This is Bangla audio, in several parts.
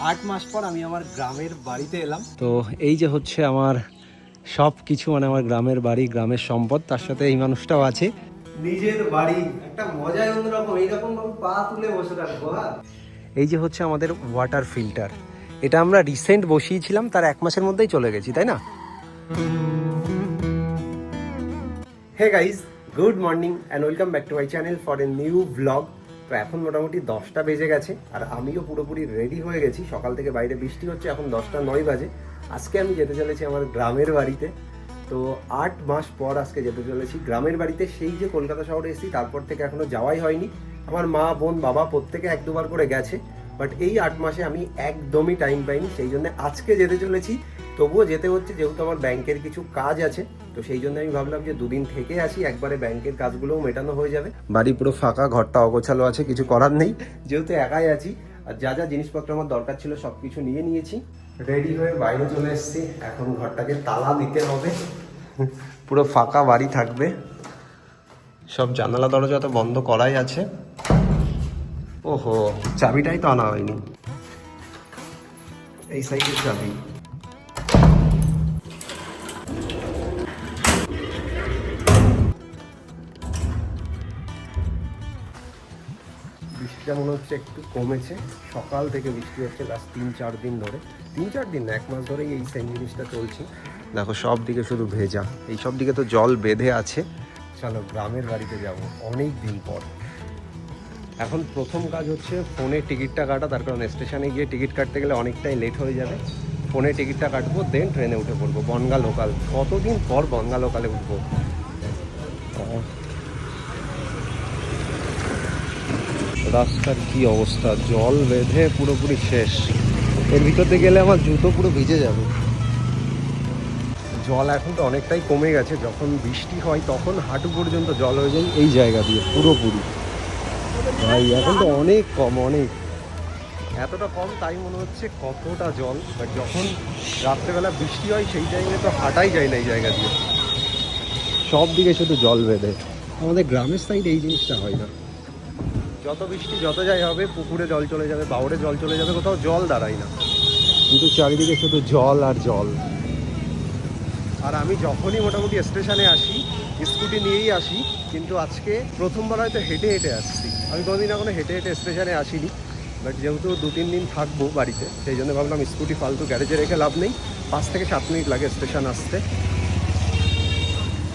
আট মাস পর আমি আমার গ্রামের বাড়িতে এলাম। তো এই যে হচ্ছে আমার সব কিছু মানে আমার গ্রামের বাড়ি গ্রামের সম্পদ তার সাথে এই মানুষটাও আছে। নিজের বাড়ি একটা মজাই অন্যরকম এইরকম ভাবে পা তুলে বসে থাকব হ্যাঁ? এই যে হচ্ছে আমাদের ওয়াটার ফিল্টার এটা আমরা রিসেন্ট বসিয়েছিলাম তার এক মাসের মধ্যেই চলে গেছি তাই না? Hey guys good morning and welcome back to my channel for a new blog তো এখন মোটামুটি দশটা বেজে গেছে, আর আমিও পুরোপুরি রেডি হয়ে গেছি। সকাল থেকে বাইরে বৃষ্টি হচ্ছে, এখন দশটা নয় বাজে। আজকে আমি যেতে চলেছি আমার গ্রামের বাড়িতে। তো আট মাস পর আজকে যেতে চলেছি। গ্রামের বাড়িতে সেই যে কলকাতা শহরে এসেছি, তারপর থেকে এখনও যাওয়াই হয়নি। আমার মা, বোন, বাবা প্রত্যেকে এক দুবার করে গেছে। বাট এই আট মাসে আমি একদমই টাইম পাইনি। সেই জন্য আজকে যেতে চলেছি তবুও যেতে হচ্ছে, যেহেতু আমার ব্যাংকের কিছু কাজ আছে, তো সেই জন্য আমি ভাবলাম যে দুদিন থেকে আসি, একবারে ব্যাংকের কাজগুলোও মেটানো হয়ে যাবে। বাড়ি পুরো ফাঁকা, ঘরটা অগোছালো আছে, কিছু করার নেই, যেহেতু একাই আছি, আর যা যা জিনিসপত্র আমার দরকার ছিল সব কিছু নিয়ে নিয়েছি। রেডি হয়ে বাইরে চলে এসেছি, এখন ঘরটাকে তালা দিতে হবে। পুরো ফাঁকা বাড়ি থাকবে। সব জানালা, দরজা তো বন্ধ করাই আছে। ওহো, চাবিটাই তো আনা হয়নি। এই সাইডের চাবি। বৃষ্টিটা মনে হচ্ছে একটু কমেছে। সকাল থেকে বৃষ্টি হচ্ছে লাস্ট তিন চার দিন ধরে। তিন চার দিন না এক মাস ধরেই এই সেম জিনিসটা চলছে। দেখো সব দিকে শুধু ভেজা। এই সব দিকে তো জল বেঁধে আছে। চলো গ্রামের বাড়িতে যাব অনেক দিন পর। এখন প্রথম কাজ হচ্ছে ফোনে টিকিটটা কাটা তার কারণ স্টেশনে গিয়ে টিকিট কাটতে গেলে অনেকটাই লেট হয়ে যাবে। ফোনে টিকিটটা কাটবো দেন ট্রেনে উঠে পড়ব বনগা লোকাল কতদিন পর বনগা লোকালে উঠবো? রাস্তার কি অবস্থা? জল বেঁধে পুরোপুরি শেষ। এর ভিতর দিয়ে গেলে আমার জুতো পুরো ভিজে যাবে। জল এখন তো অনেকটাই কমে গেছে। যখন বৃষ্টি হয়, তখন হাঁটু পর্যন্ত জল হয়ে যায় এই জায়গা দিয়ে, পুরোপুরি। ভাই, এখন তো অনেক কম, অনেক। এতটা কম, তাই মনে হচ্ছে কতটা জল। বাট যখন রাত্রেবেলা বৃষ্টি হয়, সেই টাইমে তো হাঁটাই যায় না এই জায়গা দিয়ে। সব দিকে শুধু জল বেঁধে। আমাদের গ্রামের সাইড এই জিনিসটা হয় না। যত বৃষ্টি যত যাই হবে পুকুরে জল চলে যাবে বাউরে জল চলে যাবে কোথাও জল দাঁড়ায় না। কিন্তু চারিদিকে শুধু জল আর জল। আর আমি যখনই মোটামুটি স্টেশনে আসি স্কুটি নিয়েই আসি কিন্তু আজকে প্রথমবার হয়তো হেঁটে হেঁটে আসছি। আমি কোনোদিন এখনও হেঁটে হেঁটে স্টেশনে আসিনি বাট যেহেতু দু তিন দিন থাকব বাড়িতে সেই জন্য ভাবলাম স্কুটি ফালতু গ্যারেজে রেখে লাভ নেই পাঁচ থেকে সাত মিনিট লাগে স্টেশন আসতে।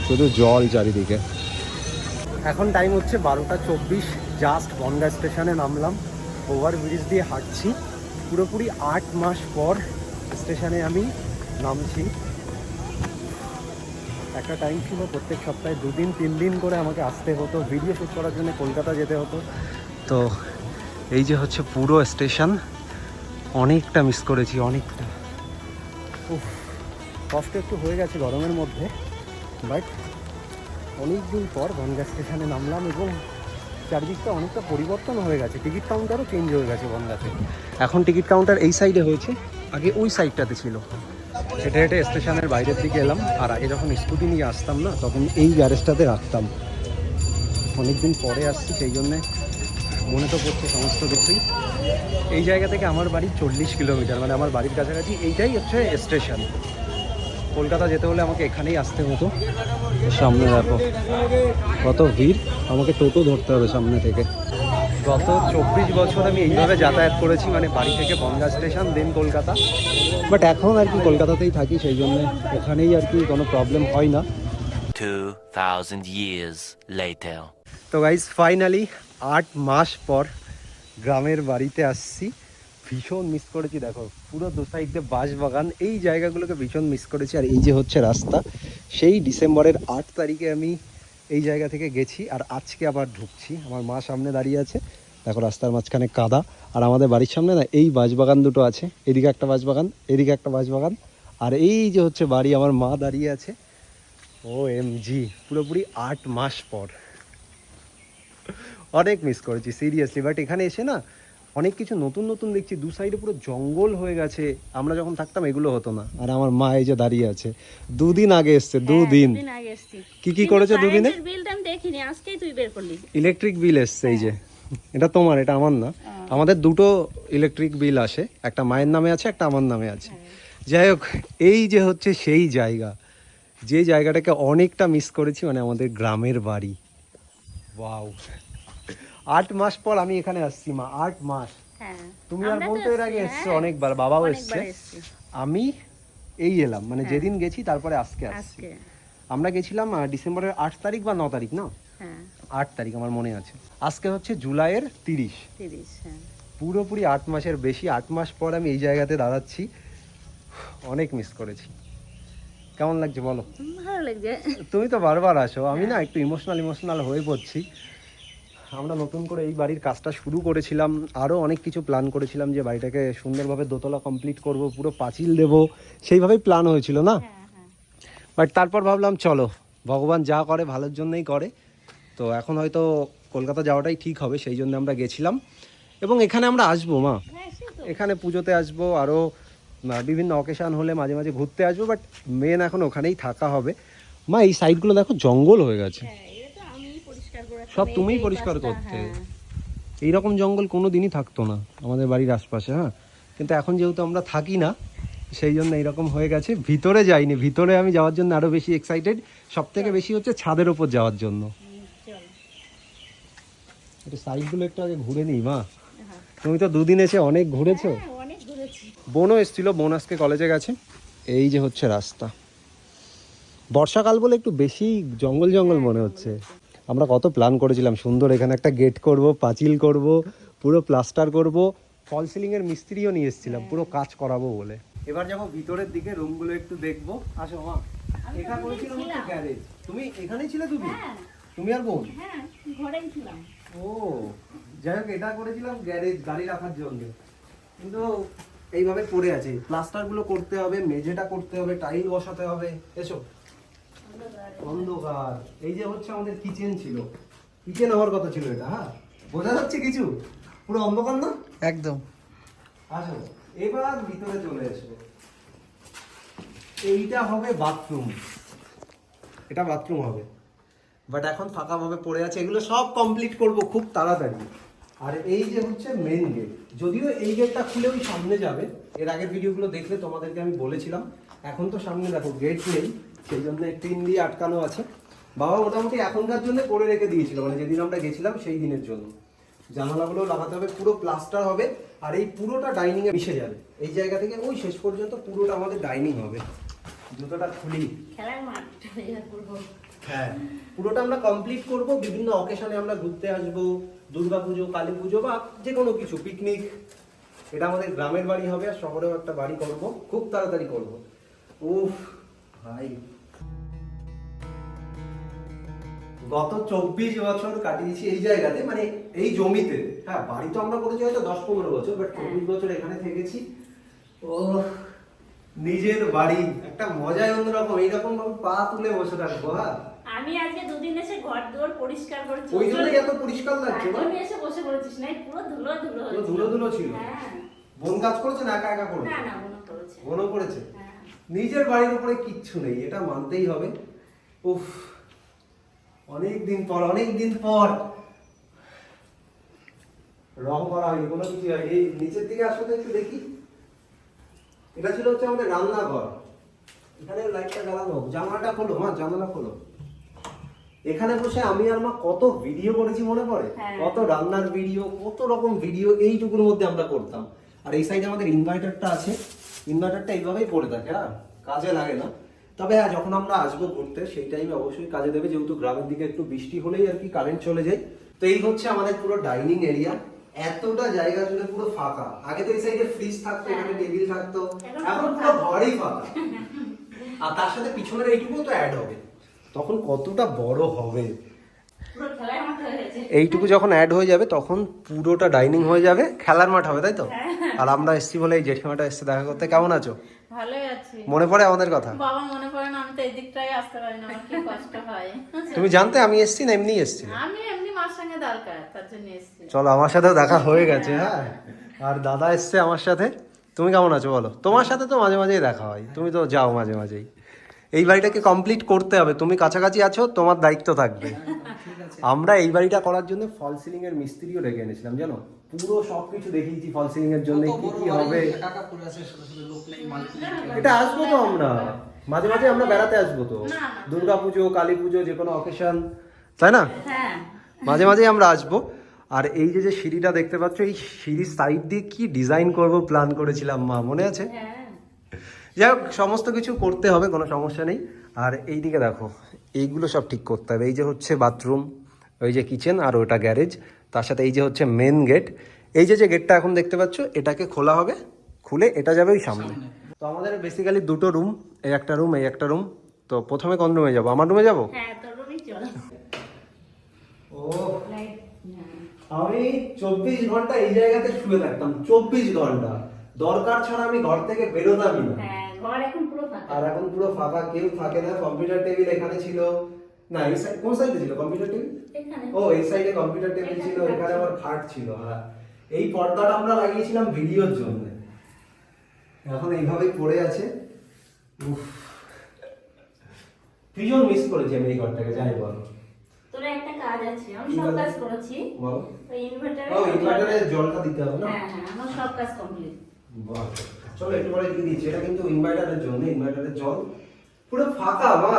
শুধু জল চারিদিকে। এখন টাইম হচ্ছে বারোটা চব্বিশ জাস্ট বনগা স্টেশনে নামলাম। ওভার ব্রিজ দিয়ে হাঁটছি। পুরোপুরি আট মাস পর স্টেশনে আমি নামছি। একটা টাইম ছিল, প্রত্যেক সপ্তাহে দুদিন, তিন দিন করে আমাকে আসতে হতো। ভিডিও শ্যুট করার জন্য কলকাতা যেতে হতো। তো এই যে হচ্ছে পুরো স্টেশন, অনেকটা মিস করেছি, অনেকটা। কষ্ট একটু হয়ে গেছে গরমের মধ্যে। বাট অনেক দিন পর বনগা স্টেশনে নামলাম এবং চারদিকটা অনেকটা পরিবর্তন হয়ে গেছে। টিকিট কাউন্টারও চেঞ্জ হয়ে গেছে বনগাতে এখন টিকিট কাউন্টার এই সাইডে হয়েছে, আগে ওই সাইডটাতে ছিল। হেঁটে হেঁটে স্টেশনের বাইরের দিকে এলাম, আর আগে যখন স্কুটি নিয়ে আসতাম না, তখন এই গ্যারেজটাতে রাখতাম। অনেকদিন পরে আসছি, সেই জন্যে মনে তো পড়ছে সমস্ত কিছুই। এই জায়গা থেকে আমার বাড়ি চল্লিশ কিলোমিটার মানে আমার বাড়ির কাছাকাছি এইটাই হচ্ছে স্টেশন কলকাতা যেতে হলে আমাকে এখানেই আসতে হতো। সামনে দেখো। কত ভিড়। আমাকে টোটো ধরতে হবে সামনে থেকে। গত চব্বিশ বছর আমি এইভাবে যাতায়াত করেছি মানে বাড়ি থেকে Bangaon station then Kolkata. But এখন আর কি কলকাতাতেই থাকি সেই জন্য এখানেই আর কি কোনো প্রবলেম হয় না। 2,000 years later. তো গাইজ ফাইনালি আট মাস পর গ্রামের বাড়িতে আসছি। ভীষণ মিস করেছি দেখো। পুরো দু সাইডে বাঁশ বাগান এই জায়গাগুলোকে ভীষণ মিস করেছি। আর এই যে হচ্ছে রাস্তা, সেই ডিসেম্বরের আট তারিখে আমি এই জায়গা থেকে গেছি আর আজকে আবার ঢুকছি। আমার মা সামনে দাঁড়িয়ে আছে। দেখো রাস্তার মাঝখানে কাদা। আর আমাদের বাড়ির সামনে না এই বাঁশবাগান দুটো আছে। এদিকে একটা বাঁশবাগান, এদিকে একটা বাঁশবাগান। আর এই যে হচ্ছে বাড়ি, আমার মা দাঁড়িয়ে আছে। ও এম জি পুরোপুরি আট মাস পর। অনেক মিস করেছি সিরিয়াসলি বাট এখানে এসে না অনেক কিছু নতুন নতুন দেখছি দু সাইডে পুরো জঙ্গল হয়ে গেছে। আমরা যখন থাকতাম এগুলো হতো না। আর আমার মা এই যে দাঁড়িয়ে আছে দুদিন আগে এসছে দুদিন। দুদিন কি কি করেছ দুদিনে? কারেন্টের বিলটা আমি দেখিনি আজকেই তুই বের করলি। ইলেকট্রিক বিল এসছে এই যে। এটা তোমার এটা আমার না। আমাদের দুটো ইলেকট্রিক বিল আসে একটা মায়ের নামে আছে একটা আমার নামে আছে। যাই হোক এই যে হচ্ছে সেই জায়গা যে জায়গাটাকে অনেকটা মিস করেছি মানে আমাদের গ্রামের বাড়ি। ওয়াও আট মাস পর আমি এখানে আসছি মা। আট মাস। হ্যাঁ। তুমি আর আমরা বোন তো তো এর আগে এসছো হ্যাঁ। অনেকবার বাবাও এসছে। আমি এই এলাম মানে যেদিন গেছি তারপরে আজকে আসছি। আমরা গেছিলাম ডিসেম্বরের আট তারিখ বা ন তারিখ না? হ্যাঁ। আট তারিখ আমার মনে আছে। আজকে হচ্ছে জুলাইয়ের তিরিশ। হ্যাঁ। পুরোপুরি আট মাসের বেশি আট মাস পর আমি এই জায়গাতে দাঁড়াচ্ছি। অনেক মিস করেছি। কেমন লাগছে বলো? ভালো লাগছে। তুমি তো বারবার আসো আমি না একটু ইমোশনাল ইমোশনাল হয়ে পড়ছি। আমরা নতুন করে এই বাড়ির কাজটা শুরু করেছিলাম আরও অনেক কিছু প্ল্যান করেছিলাম যে বাড়িটাকে সুন্দরভাবে দোতলা কমপ্লিট করব পুরো পাঁচিল দেব সেইভাবেই প্ল্যান হয়েছিল না? হ্যাঁ হ্যাঁ। বাট তারপর ভাবলাম চলো ভগবান যা করে ভালোর জন্যই করে। তো এখন হয়তো কলকাতা যাওয়াটাই ঠিক হবে সেই জন্য আমরা গেছিলাম। এবং এখানে আমরা আসব মা। হ্যাঁ এখানে পুজোতে আসব আরও বিভিন্ন অকেশান হলে মাঝে মাঝে ঘুরতে আসব বাট মেন এখন ওখানেই থাকা হবে। মা এই সাইডগুলো দেখো জঙ্গল হয়ে গেছে হ্যাঁ এটা তো আমি পরিষ্কার করে সব। তুমিই পরিষ্কার করতে। হ্যাঁ। এইরকম জঙ্গল কোনো দিনই থাকতো না আমাদের বাড়ির আশপাশে হ্যাঁ। কিন্তু এখন যেহেতু আমরা থাকি না সেই জন্য এইরকম হয়ে গেছে। ভিতরে যাইনি ভিতরে আমি যাওয়ার জন্য আরও বেশি এক্সাইটেড সব থেকে বেশি হচ্ছে ছাদের ওপর যাওয়ার জন্য। একটু সাইডগুলো একটু আগে ঘুরে নিই মা। হ্যাঁ। তুমি তো দুদিন এসে অনেক ঘুরেছো। হ্যাঁ অনেক ঘুরেছি। বোনও এসেছিল বোন আজকে কলেজে গেছে। এই যে হচ্ছে রাস্তা। বর্ষাকাল বলে একটু বেশি জঙ্গল জঙ্গল মনে হচ্ছে। আমরা কত প্ল্যান করেছিলাম। সুন্দর এখানে একটা গেট করব পাঁচিল করব পুরো প্লাস্টার করব। ফল সিলিং এর মিস্ত্রিও নিয়ে এসেছিলাম পুরো কাজ করাবো বলে। এবার যাব ভিতরের দিকে রুমগুলো একটু দেখব। আসো মা দূরেই করেছিলাম ছিলাম। গ্যারেজ তুমি এখানেই ছিলে তুমি? হ্যাঁ। তুমি আর বোন? হ্যাঁ ঘরেই ছিলাম। ও যাই হোক এটা করেছিলাম গ্যারেজ গাড়ি রাখার জন্য। কিন্তু এইভাবে পড়ে আছে। প্লাস্টারগুলো করতে হবে মেঝেটা করতে হবে টাইল বসাতে হবে। এসো। অন্ধকার। এই যে হচ্ছে আমাদের কিচেন ছিল। কিচেন হওয়ার কথা ছিল এটা হ্যাঁ? বোঝা যাচ্ছে কিছু? পুরো অন্ধকার না? একদম। আসো এবার ভিতরে চলে এসো। এইটা হবে বাথরুম এটা বাথরুম হবে। বাট এখন ফাঁকাভাবে পড়ে আছে। এগুলো সব কমপ্লিট করব খুব তাড়াতাড়ি। আর এই যে হচ্ছে মেন গেট যদিও এই গেটটা খুলে ওই সামনে যাবে। এর আগের ভিডিওগুলো দেখলে তোমাদেরকে আমি বলেছিলাম। এখন তো সামনে দেখো গেট নেই। সেই জন্য টিন দিয়ে আটকানো আছে। বাবা মোটামুটি এখনকার জন্য করে রেখে দিয়েছিল মানে যেদিন আমরা গেছিলাম সেই দিনের জন্য। জানালাগুলো লাগাতে হবে পুরো প্লাস্টার হবে আর এই পুরোটা ডাইনিং এ মিশে যাবে। এই জায়গা থেকে ওই শেষ পর্যন্ত পুরোটা আমাদের ডাইনিং হবে। জুতোটা খুলি। হ্যাঁ পুরোটা আমরা কমপ্লিট করব বিভিন্ন অকেশনে আমরা ঘুরতে আসব দুর্গা পুজো কালী পুজো বা যে কোনো কিছু পিকনিক এটা আমাদের গ্রামের বাড়ি হবে আর শহরেও একটা বাড়ি করব খুব তাড়াতাড়ি করব। উফ ভাই। গত চব্বিশ বছর কাটিয়েছি এই জায়গাতে মানে এই জমিতে। হ্যাঁ বাড়ি তো আমরা করেছি হয়তো দশ পনেরো বছর বাট চব্বিশ বছর এখানে থেকেছি। ও নিজের বাড়ি। একটা মজাই অন্যরকম এইরকম ভাবে পা তুলে বসে থাকব হ্যাঁ? আমি আজকে দুদিন এসে ঘর দুয়ার পরিষ্কার করেছি। ওই জন্যই এত পরিষ্কার লাগছে না জন্য এসে বসে পড়েছিস না পুরো ধুলো ধুলো পুরো ধুলো ধুলো ছিল? হ্যাঁ। বোন কাজ করেছে না একা একা করেছে না না মনে করেছে। বোনও করেছে? নিজের বাড়ির উপরে কিচ্ছু নেই এটা মানতেই হবে। উফ অনেক দিন পর অনেক দিন পর রং করা হয়নি কোনো কিছু হয়নি। এই নিচের দিকে আসলে একটু দেখি। এটা ছিল হচ্ছে আমাদের রান্নাঘর। এখানে লাইটটা জ্বালানো জানালাটা খোলো মা জানালা খোলো। এখানে বসে আমি আর মা কত ভিডিও করেছি মনে পড়ে? হ্যাঁ। কত রান্নার ভিডিও কত রকম ভিডিও এইটুকুর মধ্যে আমরা করতাম। আর এই সাইডে আমাদের ইনভার্টারটা আছে। ইনভার্টারটা এইভাবেই পড়ে থাকে হ্যাঁ? কাজে লাগে না। তবে হ্যাঁ যখন আমরা আসব ঘুরতে সেই টাইমে অবশ্যই কাজে দেবে যেহেতু গ্রামের দিকে একটু বৃষ্টি হলেই আর কি কারেন্ট চলে যায়। তো এই হচ্ছে আমাদের পুরো ডাইনিং এরিয়া এতটা জায়গা জুড়ে পুরো ফাঁকা। আগে তো এই সাইডে ফ্রিজ থাকতো এখানে টেবিল থাকতো। এখন পুরো ঘরই ফাঁকা। আর তার সাথে পিছনের এইটুকু তো অ্যাড হবে। তখন কতটা বড় হবে পুরো খেলার মাঠ হয়ে গেছে এইটুকু যখন অ্যাড হয়ে যাবে তখন পুরোটা ডাইনিং হয়ে যাবে খেলার মাঠ হবে তাই তো? আর আমরা এসছি বলে এই জেঠিমাটা এসছে দেখা করতে। কেমন আছো? ভালোই আছি। মনে পড়ে আমাদের কথা? বাবা মনে পড়ে না আমি তো এই দিকটাই আসতে পারি না আমার কি কষ্ট হয়। তুমি জানতে আমি এসছি না এমনি এসছি? আমি এমনি মার সঙ্গে দরকার তার জন্য এসেছি। চলো আমার সাথেও দেখা হয়ে গেছে হ্যাঁ। আর দাদা এসছে আমার সাথে। তুমি কেমন আছো বলো? তোমার সাথে তো মাঝে মাঝেই দেখা হয়। তুমি তো যাও মাঝে মাঝেই। এই বাড়িটাকে কমপ্লিট করতে হবে। তুমি কাছাকাছি আছো তোমার দায়িত্ব থাকবে। আমরা এই বাড়িটা করার জন্য ফল সিলিং এর মিস্ত্রিও ডেকে এনেছিলাম জানো? পুরো সবকিছু দেখিয়েছি ফল সিলিং এর জন্য কি কি হবে। এটা আসব তো আমরা। মাঝে মাঝে আমরা বেড়াতে আসব তো। দুর্গা পুজো কালী পুজো যে কোনো অকেশন তাই না? হ্যাঁ। মাঝে মাঝে আমরা আসব। আর এই যে যে সিঁড়িটা দেখতে পাচ্ছ এই সিঁড়ির সাইড দিয়ে কি ডিজাইন করব প্ল্যান করেছিলাম মা মনে আছে? হ্যাঁ। যাই হোক সমস্ত কিছু করতে হবে কোনো সমস্যা নেই। আর এই দিকে দেখো এইগুলো সব ঠিক করতে হবে। এই যে হচ্ছে বাথরুম ওই যে কিচেন আর ওটা গ্যারেজ তার সাথে এই যে হচ্ছে মেন গেট এই যে যে গেটটা এখন দেখতে পাচ্ছ এটাকে খোলা হবে খুলে এটা যাবে ওই সামনে। তো আমাদের বেসিক্যালি দুটো রুম এই একটা রুম এই একটা রুম তো প্রথমে কোন রুমে যাব? আমার রুমে যাব? হ্যাঁ তোর ও হ্যাঁ আমি চব্বিশ ঘণ্টা এই জায়গাতে শুয়ে থাকতাম চব্বিশ ঘণ্টা। দরকার ছাড়া আমি ঘর থেকে বেরোতামই না। হ্যাঁ ঘর এখন পুরো ফাঁকা। আর এখন পুরো ফাঁকা কেউ থাকে না কম্পিউটার টেবিল এখানে ছিল। না এই সাইড কোন সাইডে ছিল? কম্পিউটার টেবিল এখানে। ও এই সাইডে কম্পিউটার টেবিল ছিল এখানে আমার খাট ছিল হ্যাঁ। এই পর্দাটা আমরা লাগিয়েছিলাম ভিডিওর জন্য। এখন এইভাবেই পড়ে আছে। উফ। ভীষণ মিস করেছি আমি এই ঘরটাকে যাই বলো। তোর একটা কাজ আছে আমি সব কাজ? কাজ করেছি। ওই ইনভার্টারে ও ইনভার্টারে জলটা দিতে হবে না? হ্যাঁ হ্যাঁ আমার সব কাজ কমপ্লিট বাহ। চলো একটু পরে দিয়ে দিচ্ছি। এটা কিন্তু ইনভার্টারের জন্য ইনভার্টারের জল। পুরো ফাঁকা মা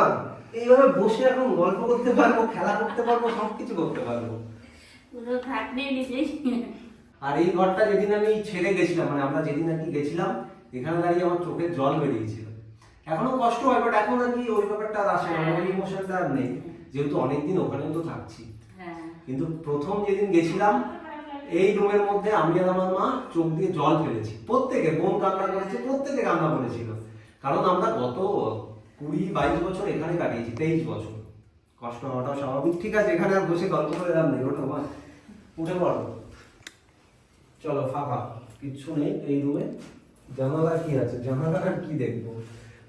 এইভাবে বসে এখন গল্প করতে পারব খেলা করতে পারব সব কিছু করতে পারব। আর এই ঘরটা যেদিন আমি ছেড়ে গেছিলাম মানে আমরা যেদিন আর কি গেছিলাম এখানে দাঁড়িয়ে আমার চোখে জল বেরিয়েছিল। এখনও কষ্ট হয় বাট এখন আর কি ওই ব্যাপারটা আসে না মানে ওই ইমোশনটা আর নেই। যেহেতু অনেকদিন ওখানেও তো থাকছি। হ্যাঁ। কিন্তু প্রথম যেদিন গেছিলাম এই রুমের মধ্যে আমি আর আমার মা চোখ দিয়ে জল ফেলেছি। প্রত্যেকে বোন কান্না করেছে প্রত্যেকে কান্না করেছিল। কারণ আমরা গত কুড়ি বাইশ বছর এখানে কাটিয়েছি তেইশ বছর। কষ্ট হওয়াটাও স্বাভাবিক। ঠিক আছে এখানে আর বসে গল্প করে লাভ নেই ওঠো উঠে পড়ো। চলো ফাঁকা। কিচ্ছু নেই এই রুমে। জানালা কি আছে? জানালা আর কি দেখব?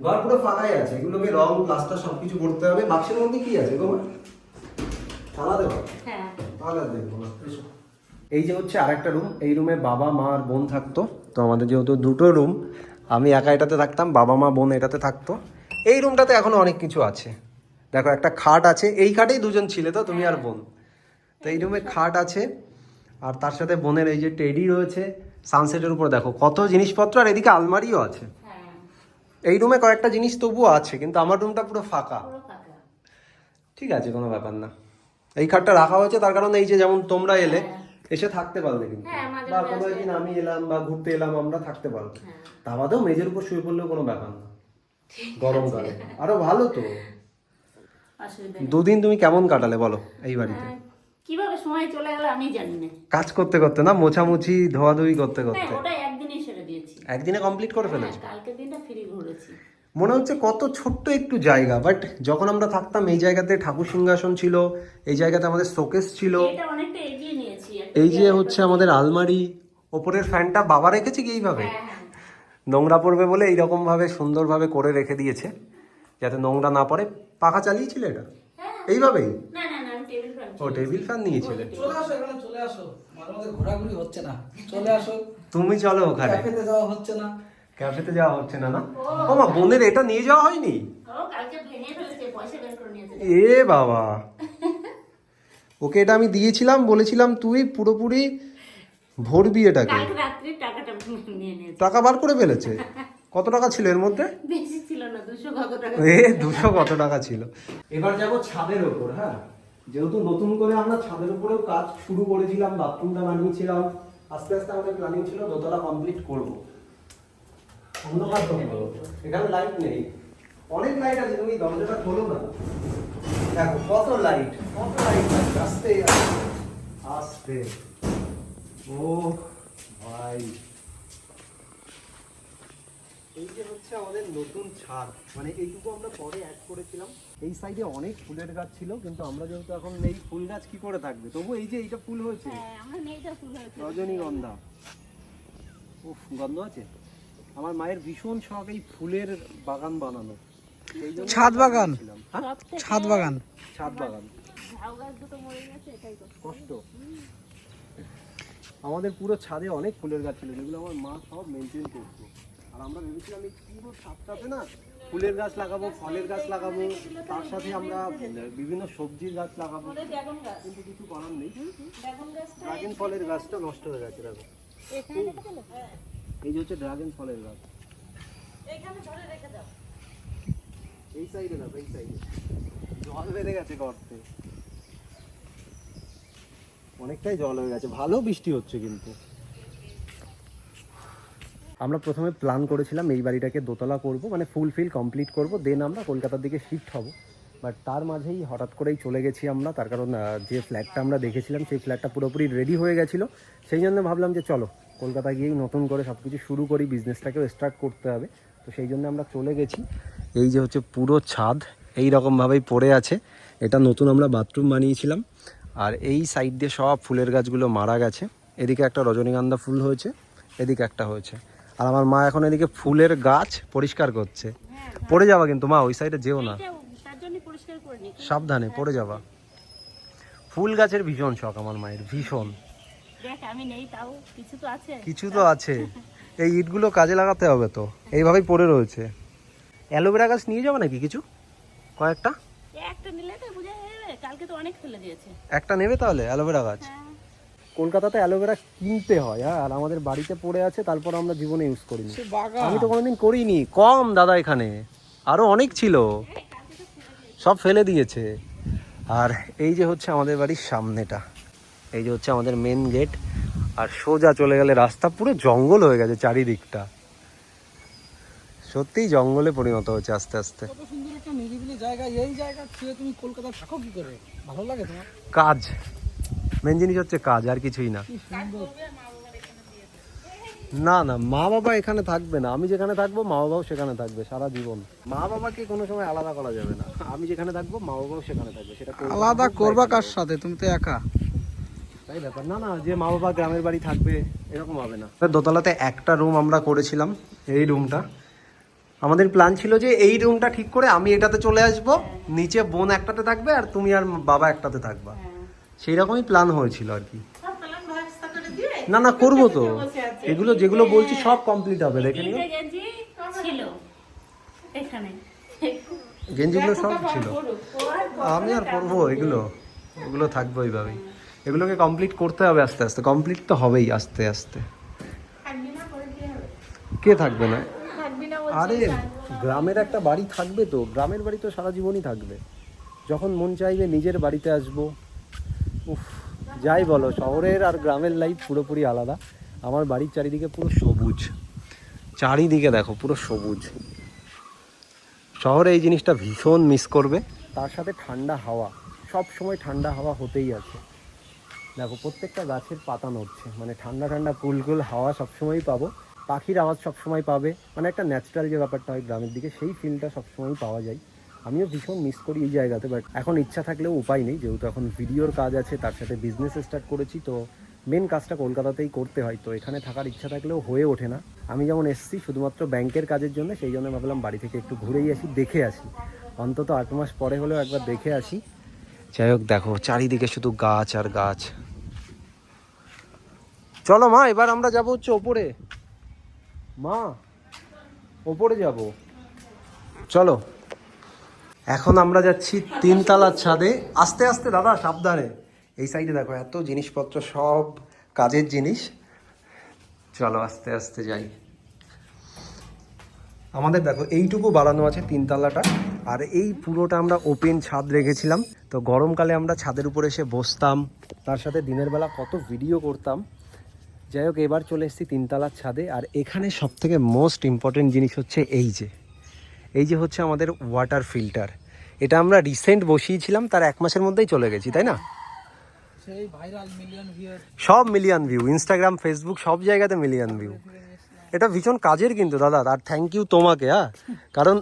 ঘর পুরো ফাঁকাই আছে। এগুলোকে রং প্লাস্টার সবকিছু করতে হবে। বাক্সের মধ্যে কি আছে গো? তালা দেবো তাহলে দেখব। এই যে হচ্ছে আরেকটা রুম। এই রুমে বাবা মা আর বোন থাকতো। তো আমাদের যেহেতু দুটো রুম আমি একা এটাতে থাকতাম বাবা মা বোন এটাতে থাকতো। এই রুমটাতে এখনও অনেক কিছু আছে। দেখো একটা খাট আছে। এই খাটেই দুজন ছিলে তো তুমি আর বোন। তো এই রুমে খাট আছে আর তার সাথে বোনের এই যে টেডি রয়েছে সানসেটের উপর দেখো কত জিনিসপত্র আর এদিকে আলমারিও আছে। হ্যাঁ। এই রুমে কয়েকটা জিনিস তবুও আছে কিন্তু আমার রুমটা পুরো ফাঁকা। ঠিক আছে কোনো ব্যাপার না। এই খাটটা রাখা হয়েছে তার কারণে এই যে যেমন তোমরা এলে এসে থাকতে পারলে কিন্তু। হ্যাঁ, বা কোনো। একদিন আমি এলাম বা ঘুরতে এলাম আমরা থাকতে পারব হ্যাঁ। তা বাদেও মেজের উপর শুয়ে পড়লেও কোনো ব্যাপার না। গরমকালে আরও ভালো তো। দুদিন তুমি কেমন কাটালে বলো এই বাড়িতে? হ্যাঁ, কীভাবে সময় চলে গেল আমি জানি না। কাজ করতে করতে না মোছামুছি ধোয়াধুয়ি করতে হ্যাঁ করতে? ওটা একদিনই সেরে দিয়েছি। একদিনে কমপ্লিট করে হ্যাঁ ফেলেছো? কালকে দিনটা ফ্রি ঘুরেছি। মনে হচ্ছে কত ছোট্ট একটু জায়গা বাট যখন আমরা থাকতাম এই জায়গাতে ঠাকুর সিংহাসন ছিল এই জায়গাতে আমাদের শোকেস ছিল। এই যে হচ্ছে আমাদের আলমারি ওপরের ফ্যানটা বাবা রেখেছে কি এইভাবে? হ্যাঁ। নোংরা পড়বে বলে এইরকমভাবে সুন্দরভাবে করে রেখে দিয়েছে যাতে নোংরা না পড়ে। পাখা চালিয়েছিলে এটা? হ্যাঁ। এইভাবেই? না না না আমি টেবিল ফ্যান ও টেবিল ফ্যান নিয়েছিলে। চলে আসো এখানে চলে আসো। মাঝে মাঝে ঘোরাঘুরি হচ্ছে না। চলে আসো। তুমি চলো ওখানে। ক্যাফেতে যাওয়া হচ্ছে না। ক্যাফেতে যাওয়া হচ্ছে না না? ও। মা বোনের এটা নিয়ে যাওয়া হয়নি? এ বাবা। ওকে এটা আমি দিয়েছিলাম বলেছিলাম তুই পুরোপুরি ভরবি এটাকে নিয়ে নিয়েছে। টাকা বার করে ফেলেছে? কত টাকা ছিল এর মধ্যে? বেশি ছিল না দুশো কত টাকা এ দুশো কত টাকা ছিল? এবার যাব ছাদের ওপর হ্যাঁ? যেহেতু নতুন করে আমরা ছাদের উপরেও কাজ শুরু করেছিলাম বাথরুমটা বানিয়েছিলাম আস্তে আস্তে আমাদের প্ল্যানিং ছিল দোতলা কমপ্লিট করব। অন্ধকার তো। এখানে লাইট নেই। অনেক লাইট আছে তুমি দরজাটা খোলো না। দেখো কত লাইট কত লাইট আস্তে আস্তে আস্তে। ও ভাই। এই যে হচ্ছে আমাদের নতুন ছাদ মানে এইটুকু আমরা পরে অ্যাড করেছিলাম। এই সাইডে অনেক ফুলের গাছ ছিল কিন্তু আমরা যেহেতু এখন এই ফুল গাছ কি করে থাকবে? তবু এই যে এইটা ফুল হয়েছে। হ্যাঁ রজনীগন্ধা। উফ গন্ধ আছে? আমার মায়ের ভীষণ শখ এই ফুলের বাগান বানানো এই জন্য ছাদ বাগান? হ্যাঁ? ছাদ বাগান। ছাদ বাগান। ঝাউ গাছ দুটো মরে গেছে এটাই তো। কষ্ট। আমাদের পুরো ছাদে অনেক ফুলের গাছ ছিল, যেগুলো আমার মা সব মেনটেন করতো। আর আমরা ভেবেছিলাম এই পুরো ছাদটাতে না ফুলের গাছ লাগাবো, ফলের গাছ লাগাবো, তার সাথে আমরা বিভিন্ন সবজির গাছ লাগাবো। কিন্তু কিছু করার নেই। ড্রাগন ফলের গাছটা নষ্ট হয়ে গেছে, দেখো। এই যে হচ্ছে ড্রাগন ফলের গাছ। এই সাইডে দেখো, এই সাইডে জল বেড়ে গেছে গর্তে অনেকটাই জল হয়ে গেছে। ভালো বৃষ্টি হচ্ছে কিন্তু। আমরা প্রথমে প্ল্যান করেছিলাম এই বাড়িটাকে দোতলা করব মানে ফুলফিল কমপ্লিট করব দেন আমরা কলকাতার দিকে শিফট হব। বাট তার মাঝেই হঠাৎ করেই চলে গেছি আমরা, তার কারণ যে ফ্ল্যাটটা আমরা দেখেছিলাম, সেই ফ্ল্যাটটা পুরোপুরি রেডি হয়ে গেছিল। সেই জন্য ভাবলাম যে চলো, কলকাতা গিয়েই নতুন করে সব কিছু শুরু করি বিজনেসটাকেও স্টার্ট করতে হবে। তো সেই জন্য আমরা চলে গেছি। এই যে হচ্ছে পুরো ছাদ, এই রকমভাবেই পড়ে আছে। এটা নতুন আমরা বাথরুম বানিয়েছিলাম। আর এই সাইড দিয়ে সব ফুলের গাছগুলো মারা গেছে। এদিকে একটা রজনীগন্ধা ফুল হয়েছে এদিকে একটা হয়েছে। আর আমার মা এখন এদিকে ফুলের গাছ পরিষ্কার করছে। পড়ে যাওয়া কিন্তু মা ওই সাইডে যেও না। সাবধানে পড়ে যাবা। ফুল গাছের ভীষণ শখ আমার মায়ের ভীষণ। কিছু তো আছে। কিছু তো আছে। এই ইটগুলো কাজে লাগাতে হবে তো এইভাবেই পড়ে রয়েছে। অ্যালোভেরা গাছ নিয়ে যাব নাকি কিছু? কয়েকটা? একটা নিলে তো অনেক ফেলে দিয়েছে। একটা নেবে তাহলে অ্যালোভেরা গাছ? হ্যাঁ। কলকাতাতে অ্যালোভেরা কিনতে হয় হ্যাঁ আর আমাদের বাড়িতে পড়ে আছে তারপর আমরা জীবনে ইউজ করিনি। আমি তো কোনোদিন করিনি কম দাদা এখানে আরও অনেক ছিল। সব ফেলে দিয়েছে। আর এই যে হচ্ছে আমাদের বাড়ির সামনেটা এই যে হচ্ছে আমাদের মেন গেট আর সোজা চলে গেলে রাস্তা পুরো জঙ্গল হয়ে গেছে চারিদিকটা। সত্যিই জঙ্গলে পরিণত হচ্ছে আস্তে আস্তে। কত সুন্দর একটা নিরিবিলি জায়গা এই জায়গা ছেড়ে তুমি কলকাতা থাকো কি করে? ভালো লাগে তোমার? কাজ। মেন জিনিস হচ্ছে কাজ আর কিছুই না। না না মা বাবা এখানে থাকবে না। আমি যেখানে থাকব মা বাবাও সেখানে থাকবে সারা জীবন। মা বাবাকে কোনো সময় আলাদা করা যাবে না। আমি যেখানে থাকব মা বাবাও সেখানে থাকবে সেটা আলাদা করবা কার সাথে? তুমি তো একা। তাই ব্যাপার। না না যে মা বাবা গ্রামের বাড়ি থাকবে এরকম হবে না। দোতলাতে একটা রুম আমরা করেছিলাম এই রুমটা আমাদের প্ল্যান ছিল যে এই রুমটা ঠিক করে আমি এটাতে চলে আসব নিচে বোন একটাতে থাকবে আর তুমি আর বাবা একটাতে থাকবা। সেই রকমই প্ল্যান হয়েছিল আর কি। না না করব তো। এগুলো যেগুলো বলছি সব কমপ্লিট হবে দেখে নিও। গেঞ্জিগুলো সব ছিল। আমি আর করব এগুলো। এগুলো থাকবে ওইভাবেই। এগুলোকে কমপ্লিট করতে হবে আস্তে আস্তে। কমপ্লিট তো হবেই আস্তে আস্তে। কে থাকবে না? আরে, গ্রামের একটা বাড়ি থাকবে তো, গ্রামের বাড়ি তো সারা জীবনই থাকবে। যখন মন চাইবে নিজের বাড়িতে আসব। উফ, যাই বলো, শহরের আর গ্রামের লাইফ পুরোপুরি আলাদা। আমার বাড়ির চারিদিকে পুরো সবুজ। চারিদিকে দেখো, পুরো সবুজ। শহরে এই জিনিসটা ভীষণ মিস করবে। তার সাথে ঠান্ডা হাওয়া, সব সময় ঠান্ডা হাওয়া হতেই আছে। দেখো, প্রত্যেকটা গাছের পাতা নড়ছে মানে ঠান্ডা ঠান্ডা কুলকুল হাওয়া সবসময়ই পাবো। পাখির আওয়াজ সবসময় পাবে। মানে একটা ন্যাচারাল যে ব্যাপারটা হয় গ্রামের দিকে, সেই ফিলটা সবসময়ই পাওয়া যায়। আমিও ভীষণ মিস করি এই জায়গাতে বাট এখন ইচ্ছা থাকলেও উপায় নেই। যেহেতু এখন ভিডিওর কাজ আছে, তার সাথে বিজনেস স্টার্ট করেছি, তো মেন কাজটা কলকাতাতেই করতে হয়। তো এখানে থাকার ইচ্ছা থাকলেও হয়ে ওঠে না। আমি যেমন এসেছি শুধুমাত্র ব্যাংকের কাজের জন্য, সেই জন্য ভাবলাম বাড়ি থেকে একটু ঘুরেই আসি, দেখে আসি। অন্তত আট মাস পরে হলেও একবার দেখে আসি। যাই হোক, দেখো, চারিদিকে শুধু গাছ আর গাছ। চলো মা, এবার আমরা যাব হচ্ছে ওপরে। মা, ওপরে যাব। চলো। এখন আমরা যাচ্ছি তিনতলার ছাদে। আস্তে আস্তে দাদা, সাবধানে। এই সাইডে দেখো, এত জিনিসপত্র, সব কাজের জিনিস। চলো, আস্তে আস্তে যাই। আমাদের দেখো, এইটুকু বাড়ানো আছে তিনতলাটা। আর এই পুরোটা আমরা ওপেন ছাদ রেখেছিলাম। তো গরমকালে আমরা ছাদের উপরে এসে বসতাম। তার সাথে দিনের বেলা কত ভিডিও করতাম। যাই হোক এবার চলে এসেছি তিনতলার ছাদে আর এখানে সব থেকে মোস্ট ইম্পর্টেন্ট জিনিস হচ্ছে এই যে। এই যে হচ্ছে আমাদের ওয়াটার ফিল্টার এটা আমরা রিসেন্ট বসিয়েছিলাম তার এক মাসের মধ্যেই চলে গেছি তাই না? সব মিলিয়ন ভিউ ইনস্টাগ্রাম ফেসবুক সব জায়গাতে মিলিয়ন ভিউ এটা ভীষণ কাজের কিন্তু দাদা আর থ্যাংক ইউ তোমাকে হ্যাঁ? কারণ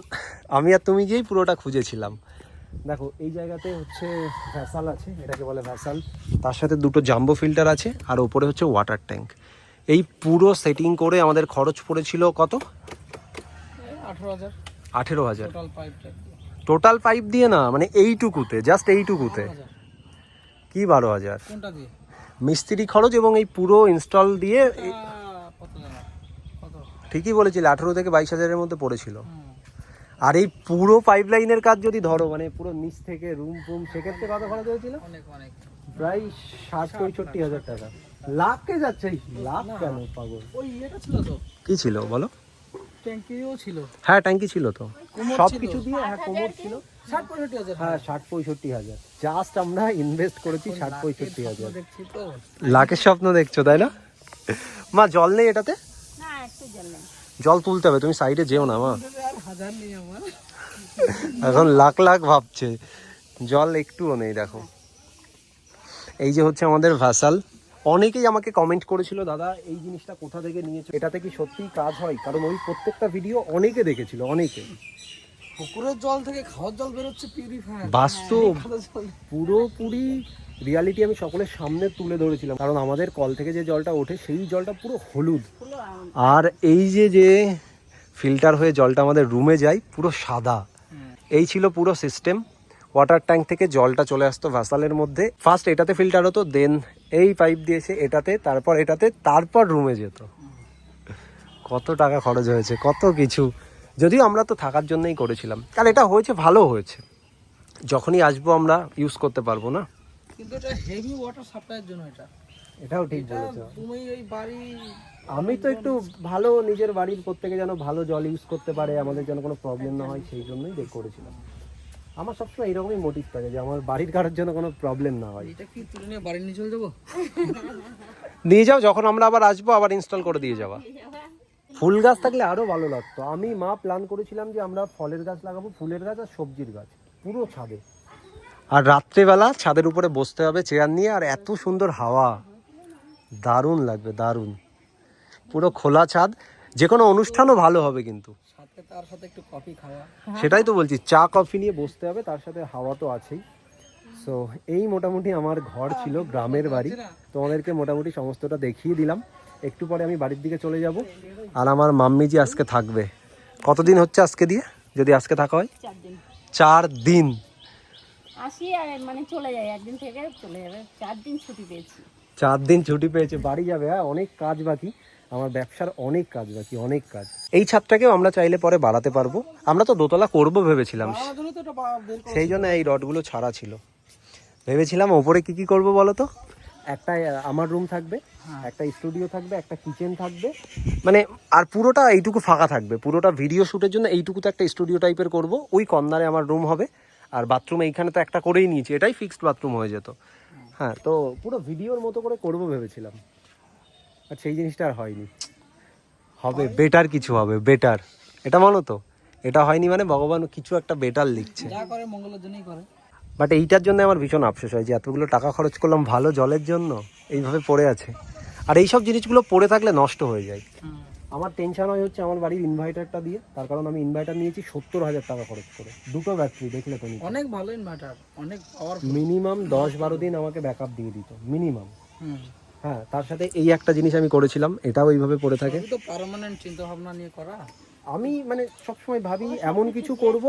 আমি আর তুমি গিয়েই পুরোটা খুঁজেছিলাম। দেখো এই জায়গাতে হচ্ছে ভ্যাসাল আছে এটাকে বলে ভ্যাসাল। তার সাথে দুটো জাম্বো ফিল্টার আছে আর ওপরে হচ্ছে ওয়াটার ট্যাঙ্ক এই পুরো সেটিং করে আমাদের খরচ পড়েছিল কত? আঠেরো হাজার। টোটাল পাইপ দিয়ে না মানে এইটুকুতে জাস্ট এইটুকুতে। কি বারো হাজার? মিস্ত্রি খরচ এবং এই পুরো ইনস্টল দিয়ে ঠিকই বলেছিলে আঠেরো থেকে বাইশ হাজারের মধ্যে পড়েছিল। আর এই পুরো পাইপ লাইনের কাজ যদি ধরো মানে পুরো নিচ থেকে রুম ফুম সেক্ষেত্রে কত খরচ হয়েছিল? প্রায় ষাট পঁয়ষট্টি হাজার টাকা। লাখকে যাচ্ছে লাখ কেন পাগল? ওই ইয়েটা ছিল তো। কি ছিল বলো? ট্যাঙ্কিও ছিল। হ্যাঁ ট্যাঙ্কি ছিল তো। সব কিছু দিয়ে হ্যাঁ কোমর ছিল। ষাট পঁয়ষট্টি হাজার। হ্যাঁ ষাট পঁয়ষট্টি হাজার। জাস্ট আমরা ইনভেস্ট করেছি ষাট পঁয়ষট্টি হাজার। লাখের স্বপ্ন দেখছ তাই না? মা জল নেই এটাতে? জল তুলতে হবে তুমি সাইডে যেও না মা। এখন লাখ লাখ ভাবছে। জল একটুও নেই দেখো। এই যে হচ্ছে আমাদের ভ্যাসাল অনেকেই আমাকে কমেন্ট করেছিল দাদা এই জিনিসটা কোথা থেকে নিয়েছো? এটাতে কি সত্যিই কাজ হয়? কারণ ওই প্রত্যেকটা ভিডিও অনেকে দেখেছিল অনেকে। পুকুরের জল থেকে খাওয়ার জল বেরোচ্ছে পিউরিফায়ার বাস্তব পুরোপুরি রিয়ালিটি আমি সকলের সামনে তুলে ধরেছিলাম কারণ আমাদের কল থেকে যে জলটা ওঠে সেই জলটা পুরো হলুদ। আর এই যে যে ফিল্টার হয়ে জলটা আমাদের রুমে যায় পুরো সাদা। এই ছিল পুরো সিস্টেম ওয়াটার ট্যাঙ্ক থেকে জলটা চলে আসতো ভ্যাসালের মধ্যে। ফার্স্ট এটাতে ফিল্টার হতো দেন এই পাইপ দিয়েছে এটাতে তারপর এটাতে তারপর রুমে যেত। কত টাকা খরচ হয়েছে কত কিছু। যদিও আমরা তো থাকার জন্যই করেছিলাম। আর এটা হয়েছে ভালো হয়েছে। যখনই আসব আমরা ইউজ করতে পারব না। কিন্তু এটা হেভি ওয়াটার সাপ্লাইয়ের জন্য এটা। এটাও ঠিক তুমি ওই বাড়ি আমি তো একটু ভালো নিজের বাড়ির প্রত্যেকে যেন ভালো জল ইউজ করতে পারে আমাদের যেন কোনো প্রবলেম না হয় সেই জন্যই করেছিলাম। আমার সবসময় এরকমই মোটিভ থাকে যে আমার বাড়ির কারোর জন্য কোনো প্রবলেম না হয়। এটা কি তুলে নিয়ে বাড়ি নিয়ে চলে যাব? নিয়ে যাও যখন আমরা আবার আসব আবার ইনস্টল করে দিয়ে যাওয়া ফুল গাছ থাকলে আরও ভালো লাগতো। আমি মা প্ল্যান করেছিলাম যে আমরা ফলের গাছ লাগাবো ফুলের গাছ আর সবজির গাছ পুরো ছাদে। আর রাত্রেবেলা ছাদের উপরে বসতে হবে চেয়ার নিয়ে আর এত সুন্দর হাওয়া। দারুণ লাগবে দারুণ। পুরো খোলা ছাদ যে কোনো অনুষ্ঠানও ভালো হবে কিন্তু। সাথে তার সাথে একটু কফি খাওয়া। সেটাই তো বলছি চা কফি নিয়ে বসতে হবে তার সাথে হাওয়া তো আছেই। সো এই মোটামুটি আমার ঘর ছিল গ্রামের বাড়ি। তোমাদেরকে মোটামুটি সমস্তটা দেখিয়ে দিলাম। একটু পরে আমি বাড়ির দিকে চলে যাব। আর আমার মাম্মি জি আজকে থাকবে কতদিন হচ্ছে আজকে দিয়ে যদি আজকে থাকা হয়? চার দিন। চার দিন। আসি আর মানে চলে যায় একদিন থেকে চলে যাবে। চার দিন ছুটি পেয়েছি। চার দিন ছুটি পেয়েছে বাড়ি যাবে হ্যাঁ অনেক কাজ বাকি। আমার ব্যবসার অনেক কাজ বাকি অনেক কাজ। এই ছাদটাকেও আমরা চাইলে পরে বাড়াতে পারব। আমরা তো দোতলা করব ভেবেছিলাম। সেই জন্য এই রডগুলো ছাড়া ছিল। ভেবেছিলাম ওপরে কি কি করব বলো তো? একটা আমার রুম থাকবে একটা স্টুডিও থাকবে একটা কিচেন থাকবে। মানে আর পুরোটা এইটুকু ফাঁকা থাকবে। পুরোটা ভিডিও শ্যুটের জন্য এইটুকু তো একটা স্টুডিও টাইপের করব। ওই কর্নারে আমার রুম হবে। আর বাথরুম এইখানে তো একটা করেই নিয়েছি। এটাই ফিক্সড বাথরুম হয়ে যেত। হ্যাঁ তো পুরো ভিডিওর মতো করে করব ভেবেছিলাম। আর সেই জিনিসটা আর হয়নি। হবে বেটার কিছু হবে বেটার এটা মানো তো এটা হয়নি মানে ভগবান কিছু একটা বেটার লিখছে। যা করে মঙ্গলের জন্যই করে। বাট এইটার জন্য আমার ভীষণ আফসোস হয় যে এতগুলো টাকা খরচ করলাম ভালো জলের জন্য এইভাবে পড়ে আছে। আর এইসব জিনিসগুলো পড়ে থাকলে নষ্ট হয়ে যায়। আমার টেনশন হয় হচ্ছে আমার বাড়ির ইনভার্টারটা দিয়ে তার কারণ আমি ইনভার্টার নিয়েছি সত্তর হাজার টাকা খরচ করে। দুটো ব্যাটারি দেখলে তুমি অনেক ভালো ইনভার্টার অনেক মিনিমাম দশ বারো দিন আমাকে ব্যাকআপ দিয়ে দিত মিনিমাম হ্যাঁ তার সাথে এই একটা জিনিস আমি করেছিলাম এটাও এইভাবে পড়ে থাকে। তো পার্মানেন্ট চিন্তা ভাবনা নিয়ে করা। আমি মানে সবসময় ভাবি এমন কিছু করব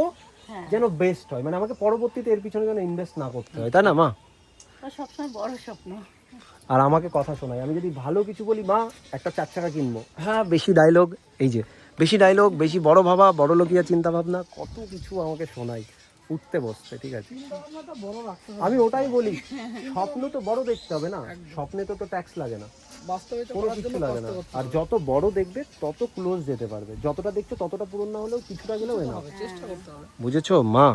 যেন বেস্ট হয়। মানে আমাকে পরবর্তীতে এর পিছনে যেন ইনভেস্ট না করতে হয় তাই না মা? সবসময় বড় স্বপ্ন। আর আমাকে কথা শোনায় আমি যদি ভালো কিছু বলি মা একটা চার চাকা কিনবো। হ্যাঁ বেশি ডায়লগ এই যে বেশি ডায়লগ বেশি বড় ভাবা বড় লোকিয়া চিন্তা ভাবনা কত কিছু আমাকে শোনায় উঠতে বসতে ঠিক আছে? আমি ওটাই বলি স্বপ্ন তো বড় দেখতে হবে না। স্বপ্নে তো তো ট্যাক্স লাগে না। কোনো কিছু লাগে না। আর যত বড় দেখবে তত ক্লোজ যেতে পারবে। যতটা দেখছ ততটা পূরণ না হলেও কিছুটা গেলেও না হবে চেষ্টা করতে হবে। বুঝেছ? মা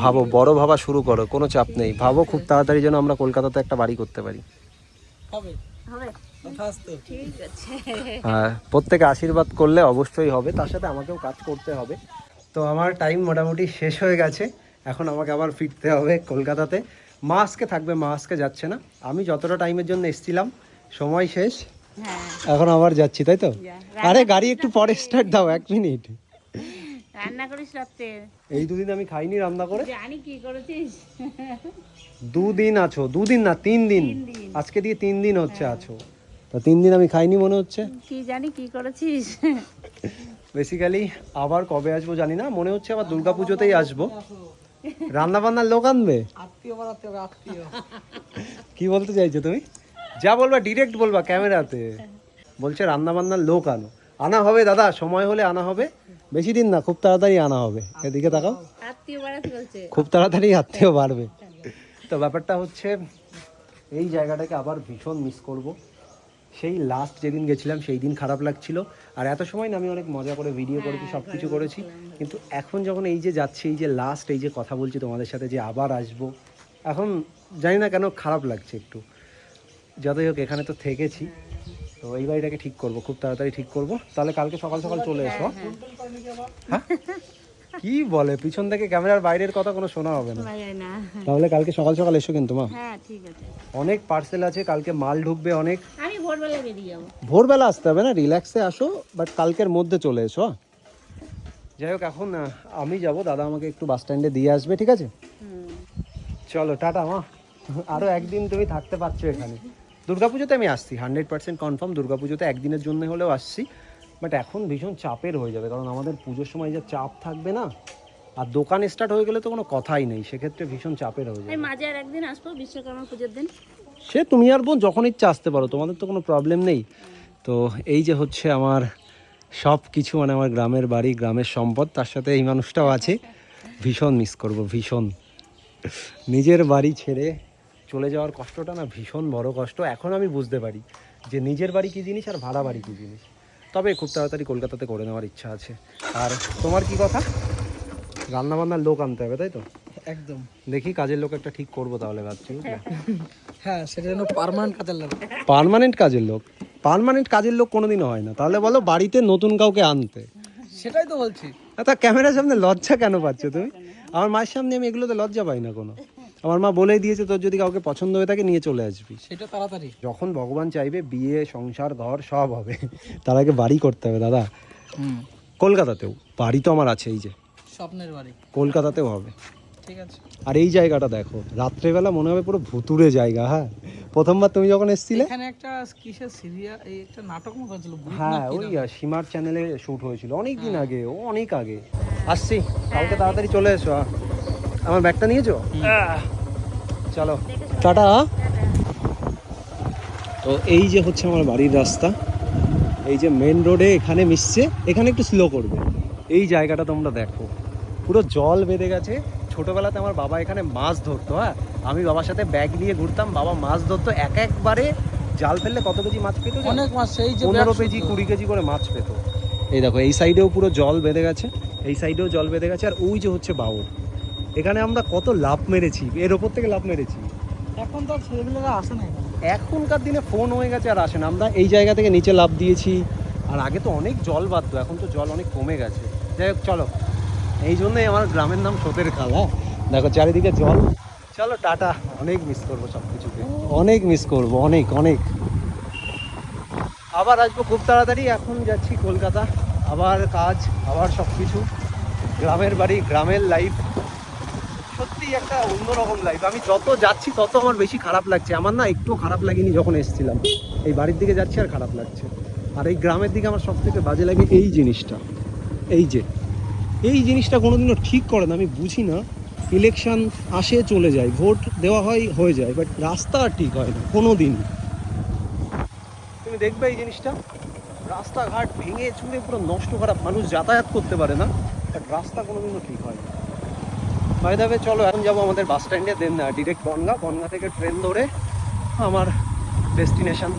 ভাবো বড় ভাবা শুরু করো কোনো চাপ নেই। ভাবো খুব তাড়াতাড়ি যেন আমরা কলকাতাতে একটা বাড়ি করতে পারি। হবে। হবে। তথাস্তু ঠিক আছে। আর প্রত্যেকে আশীর্বাদ করলে অবশ্যই হবে তার সাথে আমাকেও কাজ করতে হবে। তো আমার টাইম মোটামুটি শেষ হয়ে গেছে। এখন আমাকে আবার ফিরতে হবে কলকাতাতে। মা আজকে থাকবে মা আজকে যাচ্ছে না। আমি যতটা টাইমের জন্য এসেছিলাম সময় শেষ। হ্যাঁ। এখন আবার যাচ্ছি তাই তো? আরে গাড়ি একটু পরে স্টার্ট দাও এক মিনিট রান্না করিস রাত্রে? এই দুদিন আমি খাইনি রান্না করে। জানি কি করেছিস। দুদিন আছো দুদিন না তিন দিন। তিন দিন। আজকে দিয়ে তিন দিন হচ্ছে আছো। তো তিন দিন আমি খাইনি মনে হচ্ছে। কি জানি কি করেছিস। বেসিক্যালি আবার কবে আসব জানি না। মনে হচ্ছে আবার দুর্গা পুজোতেই আসব। রান্না বান্নার লোক আনবে? আত্মীয় আত্মীয়। কি বলতে চাইছো তুমি? যা বলবা ডিরেক্ট বলবা ক্যামেরাতে। বলছে রান্না বান্নার লোক আনো। আনা হবে দাদা সময় হলে আনা হবে। বেশি দিন না খুব তাড়াতাড়ি আনা হবে। এদিকে তাকাও। খুব তাড়াতাড়ি আত্মীয় বাড়বে। তো ব্যাপারটা হচ্ছে এই জায়গাটাকে আবার ভীষণ মিস করব। সেই লাস্ট যেদিন গেছিলাম সেই দিন খারাপ লাগছিল। আর এত সময় না আমি অনেক মজা করে ভিডিও করেছি সব কিছু করেছি। কিন্তু এখন যখন এই যে যাচ্ছি এই যে লাস্ট এই যে কথা বলছি তোমাদের সাথে যে আবার আসব এখন জানি না কেন খারাপ লাগছে একটু। যতই হোক এখানে তো থেকেছি। তো এই বাড়িটাকে ঠিক করব খুব তাড়াতাড়ি ঠিক করব। তাহলে কালকে সকাল সকাল চলে এসো হ্যাঁ? কি বলে? পিছন থেকে ক্যামেরার বাইরের কথা কোনো শোনা হবে না। তাহলে কালকে সকাল সকাল এসো কিন্তু মা। হ্যাঁ ঠিক আছে। অনেক পার্সেল আছে কালকে মাল ঢুকবে অনেক। আমি ভোরবেলা বেরিয়ে যাব। ভোরবেলা আসতে হবে না? রিল্যাক্সে আসো বাট কালকের মধ্যে চলে এসো হ্যাঁ? যাই হোক এখন আমি যাব দাদা আমাকে একটু বাস স্ট্যান্ডে দিয়ে আসবে ঠিক আছে? চলো টাটা মা। আরও একদিন তুমি থাকতে পারছ এখানে। দুর্গাপুজোতে আমি আসছি হান্ড্রেড পার্সেন্ট কনফার্ম দুর্গাপুজোতে একদিনের জন্য হলেও আসছি। বাট এখন ভীষণ চাপের হয়ে যাবে কারণ আমাদের পুজোর সময় যে চাপ থাকবে না আর দোকান স্টার্ট হয়ে গেলে তো কোনো কথাই নেই সেক্ষেত্রে ভীষণ চাপের হয়ে যাবে। মাঝে আর একদিন আসব বিশ্বকর্মা পুজোর দিন। সে তুমি আর বোন যখন ইচ্ছা আসতে পারো তোমাদের তো কোনো প্রবলেম নেই। তো এই যে হচ্ছে আমার সব কিছু মানে আমার গ্রামের বাড়ি গ্রামের সম্পদ তার সাথে এই মানুষটাও আছে। ভীষণ মিস করব ভীষণ। নিজের বাড়ি ছেড়ে চলে যাওয়ার কষ্টটা না ভীষণ বড় কষ্ট। এখন আমি বুঝতে পারি যে নিজের বাড়ি কী জিনিস আর ভাড়া বাড়ি কী জিনিস। তবে খুব তাড়াতাড়ি কলকাতাতে করে নেওয়ার ইচ্ছা আছে। আর তোমার কি কথা? রান্নাবান্নার লোক আনতে হবে তাই তো? একদম। দেখি কাজের লোক একটা ঠিক করব তাহলে ভাবছি হ্যাঁ সেটা যেন পার্মানেন্ট কাজের লোক। পারমানেন্ট কাজের লোক? পার্মানেন্ট কাজের লোক কোনোদিনও হয় না। তাহলে বলো বাড়িতে নতুন কাউকে আনতে। সেটাই তো বলছি। তা ক্যামেরার সামনে লজ্জা কেন পাচ্ছ তুমি? আমার মায়ের সামনে আমি এগুলোতে লজ্জা পাই না কোনো। আমার মা বলেই দিয়েছে তোর যদি কাউকে পছন্দ হয়ে থাকে নিয়ে চলে আসবি। সেটা তাড়াতাড়ি। যখন ভগবান চাইবে বিয়ে সংসার ঘর সব হবে। তার আগে বাড়ি করতে হবে দাদা। কলকাতাতেও বাড়ি তো আমার আছে এই যে। স্বপ্নের বাড়ি। কলকাতাতেও হবে। ঠিক আছে। আর এই জায়গাটা দেখো রাত্রেবেলা মনে হবে পুরো ভুতুরে জায়গা হ্যাঁ? প্রথমবার তুমি যখন এসছিলে? এখানে একটা কিসের সিরিয়া এই একটা নাটক মতো হ্যাঁ ওই সীমার চ্যানেলে শ্যুট হয়েছিল অনেক দিন আগে ও অনেক আগে। আসছি কালকে তাড়াতাড়ি চলে এসো। আমার ব্যাগটা নিয়েছো? চলো। টাটা। তো এই যে হচ্ছে আমার বাড়ির রাস্তা এই যে মেন রোডে এখানে মিশছে এখানে একটু স্লো করবে। এই জায়গাটা তোমরা দেখো। পুরো জল বেঁধে গেছে। ছোটবেলাতে আমার বাবা এখানে মাছ ধরতো হ্যাঁ? আমি বাবার সাথে ব্যাগ নিয়ে ঘুরতাম বাবা মাছ ধরতো এক একবারে জাল ফেললে কত কেজি মাছ পেতো অনেক মাছ সেই যে পনেরো কেজি কুড়ি কেজি করে মাছ পেতো। এই দেখো এই সাইডেও পুরো জল বেঁধে গেছে এই সাইডেও জল বেঁধে গেছে আর ওই যে হচ্ছে বাউর এখানে আমরা কত লাভ মেরেছি এর ওপর থেকে লাভ মেরেছি। এখন তো আর ছেলেগুলোরা আসে না এখনকার দিনে ফোন হয়ে গেছে আর আসে না। আমরা এই জায়গা থেকে নিচে লাভ দিয়েছি আর আগে তো অনেক জল বাঁধতো এখন তো জল অনেক কমে গেছে। যাই হোক চলো। এই জন্যই আমার গ্রামের নাম সোতের হ্যাঁ? দেখো চারিদিকে জল। চলো টাটা। অনেক মিস করব সব কিছুকে অনেক মিস করব অনেক অনেক। আবার আসব খুব তাড়াতাড়ি এখন যাচ্ছি কলকাতা। আবার কাজ আবার সব কিছু গ্রামের বাড়ি গ্রামের লাইফ সত্যি একটা অন্যরকম লাইফ আমি যত যাচ্ছি, তত আমার বেশি খারাপ লাগছে। আমার না একটু খারাপ লাগেনি যখন এসেছিলাম। এই বাড়ির দিকে যাচ্ছি আর খারাপ লাগছে। আর এই গ্রামের দিকে আমার সব থেকে বাজে লাগে এই জিনিসটা। এই যে, এই জিনিসটা কোনোদিনও ঠিক করে না, আমি বুঝি না। ইলেকশন আসে, চলে যায়। ভোট দেওয়া হয়, হয়ে যায়। বাট রাস্তা ঠিক হয় না কোনো দিন তুমি দেখবে এই জিনিসটা? রাস্তাঘাট ভেঙে চুরে পুরো নষ্ট খারাপ মানুষ যাতায়াত করতে পারে না। বাট রাস্তা কোনোদিনও ঠিক হয় না। বাই দাবে চলো, এখন যাব আমাদের বাস স্ট্যান্ডে দেন ডিরেক্ট বনগা। বনগা থেকে ট্রেন ধরে আমার ডেস্টিনেশন